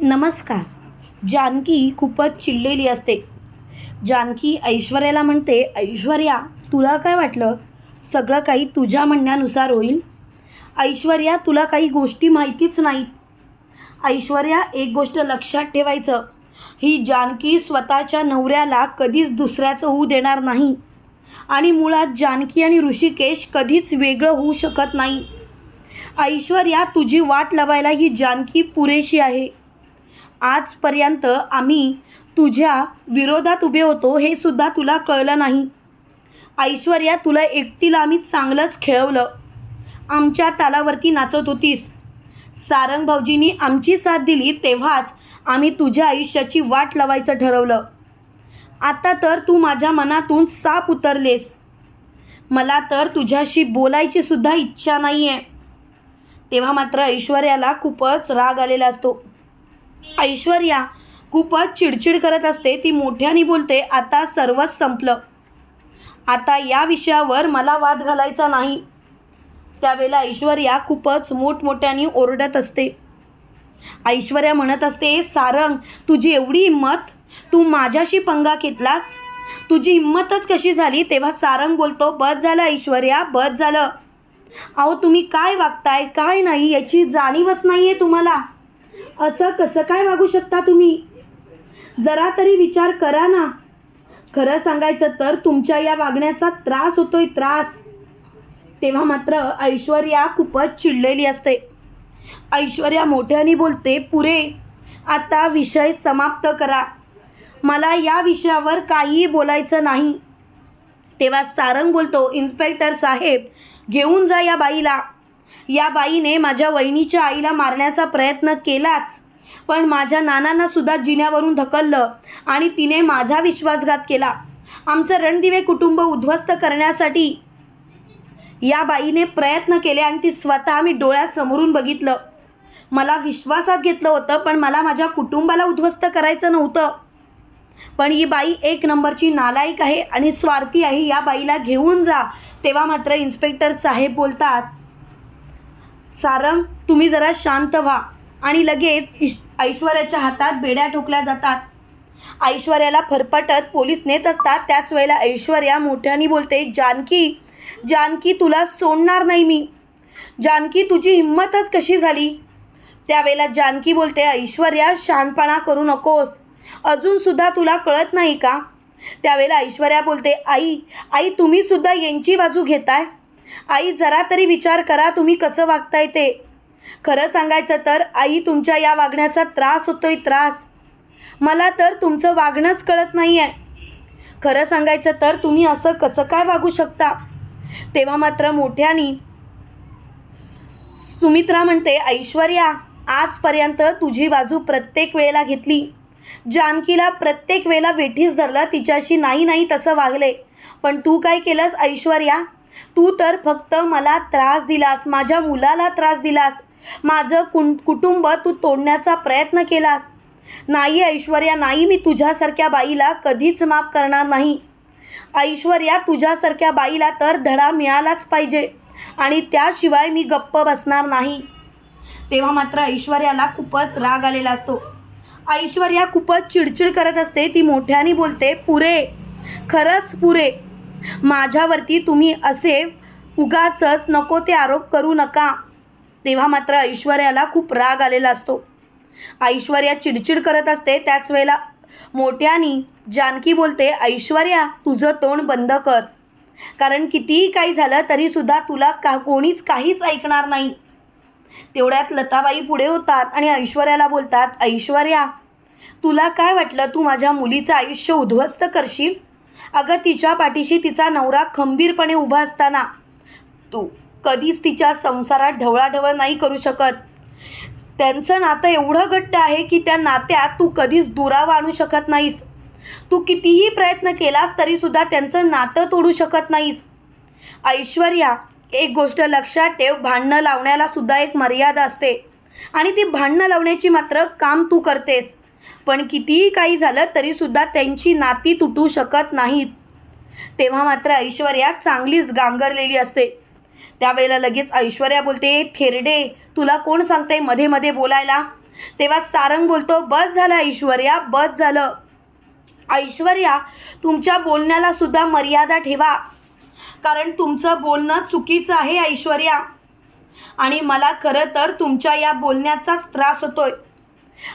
नमस्कार. जानकी खूपच चिडलेली असते. जानकी ऐश्वर्याला म्हणते ऐश्वर्या तुला काय वाटलं? सगळं काही तुझ्या म्हणण्यानुसार होईल. ऐश्वर्या तुला काही गोष्टी माहितीच नाहीत. ऐश्वर्या एक गोष्ट लक्षात ठेवायचं. ही जानकी स्वतःच्या नवऱ्याला कधीच दुसऱ्याचं होऊ देणार नाही. आणि मुळात जानकी आणि ऋषिकेश कधीच वेगळं होऊ शकत नाही. ऐश्वर्या तुझी वाट लावायला ही जानकी पुरेशी आहे. आजपर्यंत आम्ही तुझ्या विरोधात उभे होतो हे सुद्धा तुला कळलं नाही. ऐश्वर्या तुला एकटीला आम्ही चांगलंच खेळवलं. आमच्या तालावरती नाचत होतीस. सारंग भाऊजींनी आमची साथ दिली तेव्हाच आम्ही तुझ्या आयुष्याची वाट लावायचं ठरवलं. आता तर तू माझ्या मनातून साप उतरलेस. मला तर तुझ्याशी बोलायची सुद्धा इच्छा नाही आहे तेव्हा मात्र ऐश्वर्याला खूपच राग आलेला असतो. ऐश्वर्या खूपच चिडचिड करत असते. ती मोठ्याने बोलते आता सर्वच संपलं. आता या विषयावर मला वाद घालायचा नाही. त्यावेळेला ऐश्वर्या खूपच मोठमोठ्याने ओरडत असते. ऐश्वर्या म्हणत असते सारंग तुझी एवढी हिंमत? तू माझ्याशी पंगा घेतलास? तुझी हिंमतच कशी झाली? तेव्हा सारंग बोलतो बस झालं ऐश्वर्या बस झालं. अहो तुम्ही काय वागताय? काय नाही? याची जाणीवच नाही आहे तुम्हाला. असं कसं काय वागू शकता तुम्ही? जरा तरी विचार करा ना. खरं सांगायचं तर तुमच्या या वागण्याचा त्रास होतोय त्रास. तेव्हा मात्र ऐश्वर्या खूपच चिडलेली असते. ऐश्वर्या मोठ्याने बोलते पुरे आता विषय समाप्त करा. मला या विषयावर काहीही बोलायचं नाही. तेव्हा सारंग बोलतो इन्स्पेक्टर साहेब घेऊन जा या बाईला. या बाईने माझ्या वहिनीच्या आईला मारण्याचा प्रयत्न केलाच. पण माझ्या नानांना सुद्धा जिन्यावरून ढकललं आणि तिने माझा विश्वासघात केला. आमचं रणदिवे कुटुंब उद्ध्वस्त करण्यासाठी या बाईने प्रयत्न केले आणि ती स्वतः आम्ही डोळ्यासमोरून बघितलं. मला विश्वासात घेतलं होतं पण मला माझ्या कुटुंबाला उद्ध्वस्त करायचं नव्हतं. पण ही बाई एक नंबरची नालायक आहे आणि स्वार्थी आहे. या बाईला घेऊन जा तेव्हा मात्र इन्स्पेक्टर साहेब बोलतात सारंग तुम्ही जरा शांत व्हा. आणि लगेच इश ऐश्वर्याच्या हातात बेड्या ठोकल्या जातात. ऐश्वर्याला फरफटत पोलीस नेत असतात. त्याच वेळेला ऐश्वर्या मोठ्याने बोलते जानकी जानकी तुला सोडणार नाही मी. जानकी तुझी हिंमतच कशी झाली? त्यावेळेला जानकी बोलते ऐश्वर्या शानपणा करू नकोस. अजूनसुद्धा तुला कळत नाही का? त्यावेळेला ऐश्वर्या बोलते आई आई तुम्हीसुद्धा यांची बाजू घेताय? आई जरा तरी विचार करा तुम्ही कसं वागताय ते. खरं सांगायचं तर आई तुमच्या या वागण्याचा त्रास होतोय त्रास. मला तर तुमचं वागणंच कळत नाही आहे खरं सांगायचं तर तुम्ही असं कसं काय वागू शकता? तेव्हा मात्र मोठ्यानी सुमित्रा म्हणते ऐश्वर्या आजपर्यंत तुझी बाजू प्रत्येक वेळेला घेतली. जानकीला प्रत्येक वेळेला वेठीस धरलं तिच्याशी नाही नाही तसं वागले. पण तू काय केलंस ऐश्वर्या? तू तर फक्त मला त्रास दिलास माझ्या मुलाला त्रास दिलास. माझं कुं कुटुंब तू तोडण्याचा प्रयत्न केलास. नाही ऐश्वर्या नाही मी तुझ्यासारख्या बाईला कधीच माफ करणार नाही. ऐश्वर्या तुझ्यासारख्या बाईला तर धडा मिळालाच पाहिजे आणि त्याशिवाय मी गप्प बसणार नाही. तेव्हा मात्र ऐश्वर्याला खूपच राग आलेला असतो. ऐश्वर्या खूपच चिडचिड करत असते ती मोठ्याने बोलते पुरे खरंच पुरे माझ्यावरती तुम्ही असे उगाचच नको ते आरोप करू नका. तेव्हा मात्र ऐश्वर्याला खूप राग आलेला असतो. ऐश्वर्या चिडचिड करत असते. त्याच वेळेला मोठ्यानी जानकी बोलते ऐश्वर्या तुझं तोंड बंद कर. कारण कितीही काही झालं तरीसुद्धा तुला का कोणीच काहीच ऐकणार नाही. तेवढ्यात लताबाई पुढे होतात आणि ऐश्वर्याला बोलतात ऐश्वर्या तुला काय वाटलं तू माझ्या मुलीचं आयुष्य उद्ध्वस्त करशील? अगं तिच्या पाठीशी तिचा नवरा खंबीरपणे उभा असताना तू कधीच तिच्या संसारात ढवळाढवळ नाही करू शकत. त्यांचं नातं एवढं घट्ट आहे की त्या नात्यात तू कधीच दुरावा आणू शकत नाहीस. तू कितीही प्रयत्न केलास तरीसुद्धा त्यांचं नातं तोडू शकत नाहीस. ऐश्वर्या एक गोष्ट लक्षात ठेव भांडणं लावण्याला सुद्धा एक मर्यादा असते. आणि ती भांडणं लावण्याची मात्र काम तू करतेस. पण कितीही काही झालं तरीसुद्धा त्यांची नाती तुटू शकत नाहीत. तेव्हा मात्र ऐश्वर्या चांगलीच गांगरलेली असते. त्यावेळेला लगेच ऐश्वर्या बोलते थेरडे तुला कोण सांगते मध्ये मध्ये बोलायला? तेव्हा सारंग बोलतो बस झालं ऐश्वर्या बस झालं. ऐश्वर्या तुमच्या बोलण्याला सुद्धा मर्यादा ठेवा. कारण तुमचं बोलणं चुकीचं आहे ऐश्वर्या. आणि मला खरं तर तुमच्या या बोलण्याचाच त्रास होतोय.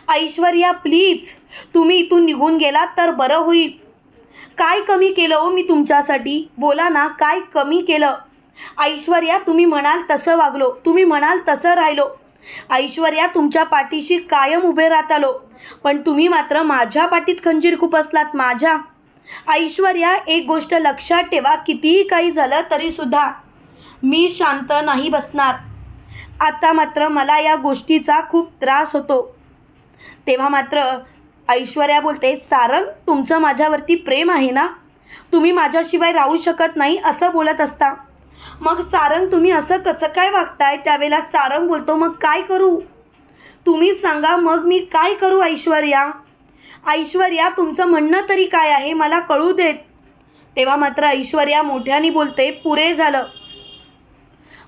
ऐश्वर्या प्लीज तुम्ही इथून निघून गेलात तर बरं होईल. काय कमी केलं हो मी तुमच्यासाठी? बोला ना काय कमी केलं? ऐश्वर्या तुम्ही म्हणाल तसं वागलो. तुम्ही म्हणाल तसं राहिलो. ऐश्वर्या तुमच्या पाठीशी कायम उभे राहत आलो पण तुम्ही मात्र माझ्या पाठीत खंजीर खूप असलात माझ्या. ऐश्वर्या एक गोष्ट लक्षात ठेवा कितीही काही झालं तरीसुद्धा मी शांत नाही बसणार. आता मात्र मला या गोष्टीचा खूप त्रास होतो. तेव्हा मात्र ऐश्वर्या बोलते सारंग तुमचं माझ्यावरती प्रेम आहे ना? तुम्ही माझ्याशिवाय राहू शकत नाही असं बोलत असता. मग सारंग तुम्ही असं कसं काय वागताय? त्यावेळेला सारंग बोलतो मग काय करू? तुम्ही सांगा मग मी काय करू ऐश्वर्या? ऐश्वर्या तुमचं म्हणणं तरी काय आहे? मला कळू देत. तेव्हा मात्र ऐश्वर्या मोठ्याने बोलते पुरे झालं.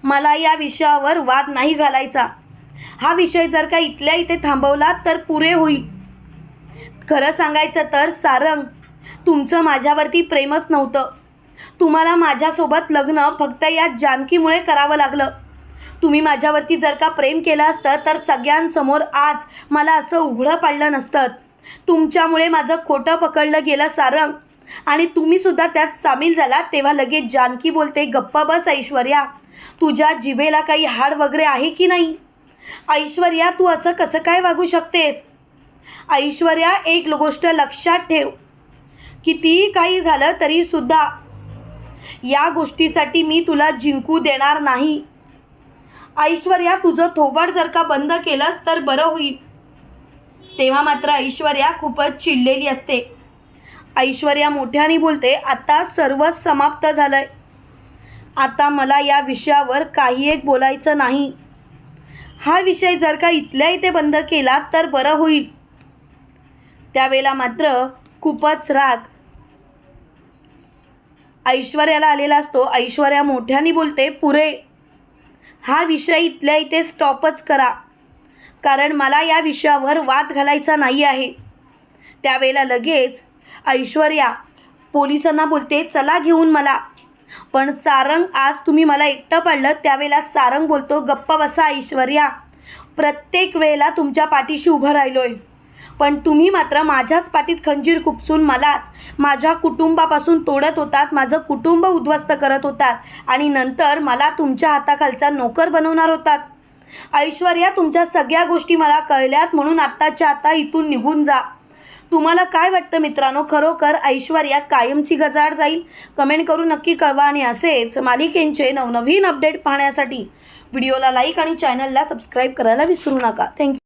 मला या विषयावर वाद नाही घालायचा. हा विषय जर का इथल्या इथे थांबवला तर पुरे होईल. खरं सांगायचं तर सारंग तुमचं माझ्यावरती प्रेमच नव्हतं. तुम्हाला माझ्यासोबत लग्न फक्त या जानकीमुळे करावं लागलं. तुम्ही माझ्यावरती जर का प्रेम केलं असतं तर सगळ्यांसमोर आज मला असं उघडं पाडलं नसतं. तुमच्यामुळे माझं खोटं पकडलं गेलं सारंग. आणि तुम्हीसुद्धा त्यात सामील झाला तेव्हा लगेच जानकी बोलते गप्पा बस ऐश्वर्या तुझ्या जिभेला काही हाड वगैरे आहे की नाही? ऐश्वर्या तू असं कसं काय वागू शकतेस? ऐश्वर्या एक गोष्ट लक्षात ठेव. कितीही काही झालं तरीसुद्धा या गोष्टीसाठी मी तुला जिंकू देणार नाही. ऐश्वर्या तुझं थोबाड जर का बंद केलंस तर बरं होईल. तेव्हा मात्र ऐश्वर्या खूपच चिडलेली असते. ऐश्वर्या मोठ्याने बोलते आता सर्व समाप्त झालंय. आता मला या विषयावर काही एक बोलायचं नाही. हा विषय जर का इथल्या इथे बंद केला तर बरं होईल. त्यावेळेला मात्र खूपच राग ऐश्वर्याला आलेला असतो. ऐश्वर्या मोठ्याने बोलते पुरे हा विषय इथल्या इथे स्टॉपच करा. कारण मला या विषयावर वाद घालायचा नाही आहे. त्यावेळेला लगेच ऐश्वर्या पोलिसांना बोलते चला घेऊन मला. पण सारंग आज तुम्ही मला एकटं पाडलं त्यावेळेला सारंग बोलतो गप्प बसा ऐश्वर्या. प्रत्येक वेळेला तुमच्या पाठीशी उभं राहिलोय. पण तुम्ही मात्र माझ्याच पाठीत खंजीर खुपसून मलाच माझ्या कुटुंबापासून तोडत होतात माझं कुटुंब उद्ध्वस्त करत होतात आणि नंतर मला तुमच्या हाताखालचा नोकर बनवणार होतात. ऐश्वर्या तुमच्या सगळ्या गोष्टी मला कळल्यात म्हणून आत्ताच्या आता इथून निघून जा. तुम्हाला काय वाटतं मित्रांनो? खरोखर ऐश्वर्या कायमची गजाड जाईल? कमेंट करून नक्की कळवा आणि असेच मालिकेंचे नवनवीन अपडेट पाहण्यासाठी व्हिडिओला लाईक आणि चॅनलला सबस्क्राईब करायला विसरू नका. थँक्यू